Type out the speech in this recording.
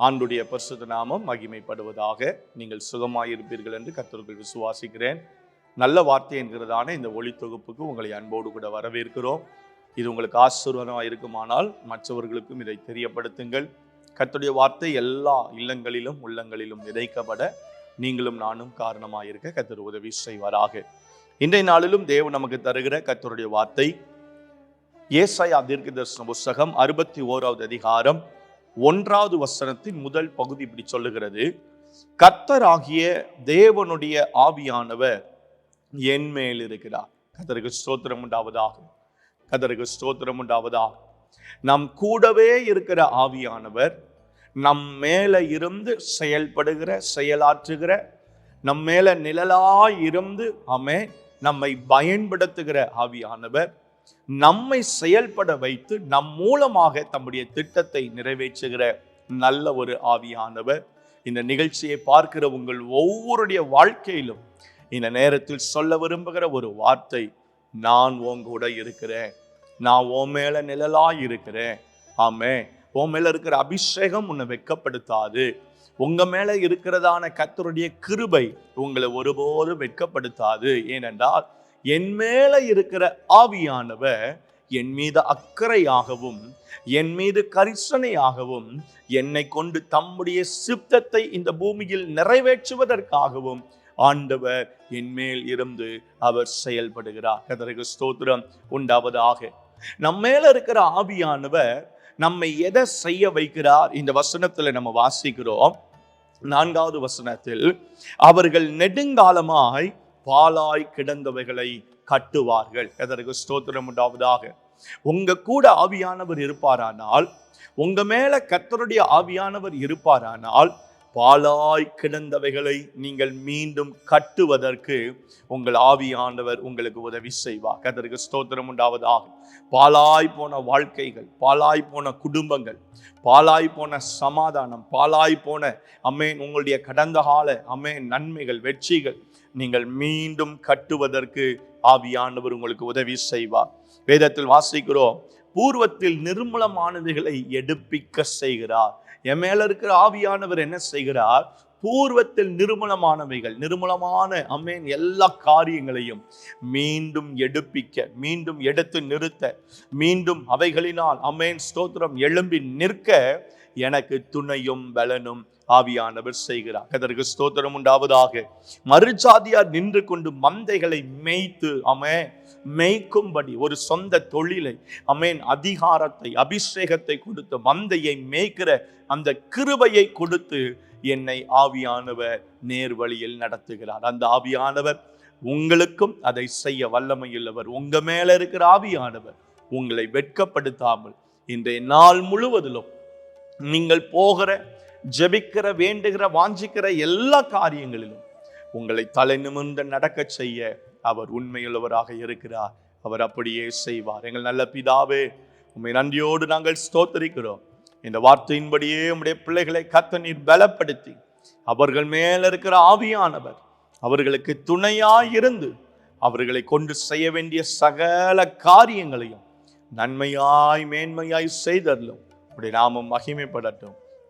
ஆண்டுடைய பரிசுத்த நாமம் மகிமைப்படுவதாக நீங்கள் சுகமாயிருப்பீர்கள் என்று கத்தர்கள் விசுவாசிக்கிறேன். நல்ல வார்த்தை என்கிறதான இந்த ஒளி தொகுப்புக்கு உங்களை அன்போடு கூட வரவேற்கிறோம். இது உங்களுக்கு ஆசீர்வாதமாக இருக்குமானால் மற்றவர்களுக்கும் இதை தெரியப்படுத்துங்கள். கத்துடைய வார்த்தை எல்லா இல்லங்களிலும் உள்ளங்களிலும் விதைக்கப்பட நீங்களும் நானும் காரணமாக இருக்க கத்தர் உதவி செய்வாராக. இன்றைய நாளிலும் தேவன் நமக்கு தருகிற கத்தருடைய வார்த்தை ஏசாயா தீர்க்க தரிசன புஸ்தகம் அறுபத்தி ஓராவது அதிகாரம் ஒன்றாவது வசனத்தின் முதல் பகுதி இப்படி சொல்லுகிறது. கர்த்தராகிய தேவனுடைய ஆவியானவர் என் மேல் இருக்கிறார். கதருக்கு ஸ்தோத்திரம் உண்டாவதாக. கதருக்கு ஸ்தோத்திரம் உண்டாவதாக. நம் கூடவே இருக்கிற ஆவியானவர் நம் மேல இருந்து செயல்படுகிற செயலாற்றுகிற நம் மேல நிழலாய் இருந்து அமே நம்மை பயன்படுத்துகிற ஆவியானவர் நம்மை செயல்பட வைத்து நம் மூலமாக தம்முடைய திட்டத்தை நிறைவேற்றுகிற நல்ல ஒரு ஆவியானவர். இந்த நிகழ்ச்சியை பார்க்கிற உங்கள் ஒவ்வொருடைய வாழ்க்கையிலும் இந்த நேரத்தில் சொல்ல விரும்புகிற ஒரு வார்த்தை நான் உன் கூட இருக்கிறேன். நான் உன் மேல நிழலாய் இருக்கிறேன். ஆமே உன் மேல இருக்கிற அபிஷேகம் உன்னை வெட்கப்படுத்தாது. உங்க மேல இருக்கிறதான கத்தருடைய கிருபை உங்களை ஒருபோதும் வெட்கப்படுத்தாது. ஏனென்றால் என் மேலே இருக்கிற ஆவியானவர் என் மீது அக்கறையாகவும் என் மீது கரிசனையாகவும் என்னை கொண்டு தம்முடைய சித்தத்தை இந்த பூமியில் நிறைவேற்றுவதற்காகவும் ஆண்டவர் என் மேல் இருந்து அவர் செயல்படுகிறார். கதற்கு ஸ்தோத்திரம். உண்டாவதாக நம்ம மேல இருக்கிற ஆவியானவர் நம்மை எதை செய்ய வைக்கிறார்? இந்த வசனத்துல நம்ம வாசிக்கிறோம். நான்காவது வசனத்தில் அவர்கள் நெடுங்காலமாய் பாலாய் கிடந்தவைகளை கட்டுவார்கள். எதற்கு ஸ்தோத்திரம் உண்டாவதாக. உங்க கூட ஆவியானவர் இருப்பாரானால் உங்க மேல கத்தருடைய ஆவியானவர் இருப்பாரானால் பாலாய் கிடந்தவைகளை நீங்கள் மீண்டும் கட்டுவதற்கு உங்கள் ஆவியானவர் உங்களுக்கு உதவி செய்வார். கதருக்கு ஸ்தோத்திரம் உண்டாவதாக. பாலாய் போன வாழ்க்கைகள் பாலாய் போன குடும்பங்கள் பாலாய் போன சமாதானம் பாலாய் போன அம்மேன் உங்களுடைய கடந்த கால அம்மேன் நன்மைகள் வெற்றிகள் நீங்கள் மீண்டும் கட்டுவதற்கு ஆவியானவர் உங்களுக்கு உதவி செய்வார். வேதத்தில் வாசிக்கிறோம் பூர்வத்தில் நிர்மலமானதுகளை எடுப்பிக்க செய்கிறார். என் மேல இருக்கிற ஆவியானவர் என்ன செய்கிறார்? பூர்வத்தில் நிர்மலமானவைகள் நிர்மலமான அம்மேன் எல்லா காரியங்களையும் மீண்டும் எடுப்பிக்க மீண்டும் எடுத்து நிறுத்த மீண்டும் அவைகளினால் அம்மேன் ஸ்தோத்திரம் எழும்பி நிற்க எனக்கு துணையும் பலனும் ஆவியானவர் செய்கிறார். அதற்கு ஸ்தோத்திரம் உண்டாவதாக. மறுஜாதியார் நின்று கொண்டு மந்தைகளை மேய்த்து அமே மேய்க்கும்படி ஒரு சொந்த தொழிலை அமேன் அதிகாரத்தை அபிஷேகத்தை கொடுத்து மந்தையை மேய்க்கிற அந்த கிருபையை கொடுத்து என்னை ஆவியானவர் நேர் வழியில் நடத்துகிறார். அந்த ஆவியானவர் உங்களுக்கும் அதை செய்ய வல்லமையுள்ளவர். உங்க மேல இருக்கிற ஆவியானவர் உங்களை வெட்கப்படுத்தாமல் இன்றைய நாள் முழுவதிலும் நீங்கள் போகிற ஜெபிக்கிற வேண்டுகிற வாஞ்சிக்கிற எல்லா காரியங்களிலும் உங்களை தலை நிமிர்ந்து நடக்க செய்ய அவர் உண்மையுள்ளவராக இருக்கிறார். அவர் அப்படியே செய்வார். எங்கள் நல்ல பிதாவே உண்மை நன்றியோடு நாங்கள் ஸ்தோத்தரிக்கிறோம். இந்த வார்த்தையின்படியே உம்முடைய பிள்ளைகளை கத்த நீர் பலப்படுத்தி அவர்கள் மேல இருக்கிற ஆவியானவர் அவர்களுக்கு துணையாயிருந்து அவர்களை கொண்டு செய்ய வேண்டிய சகல காரியங்களையும் நன்மையாய் மேன்மையாய் செய்தரலும் உடைய நாமம் மகிமைப்படட்டும்.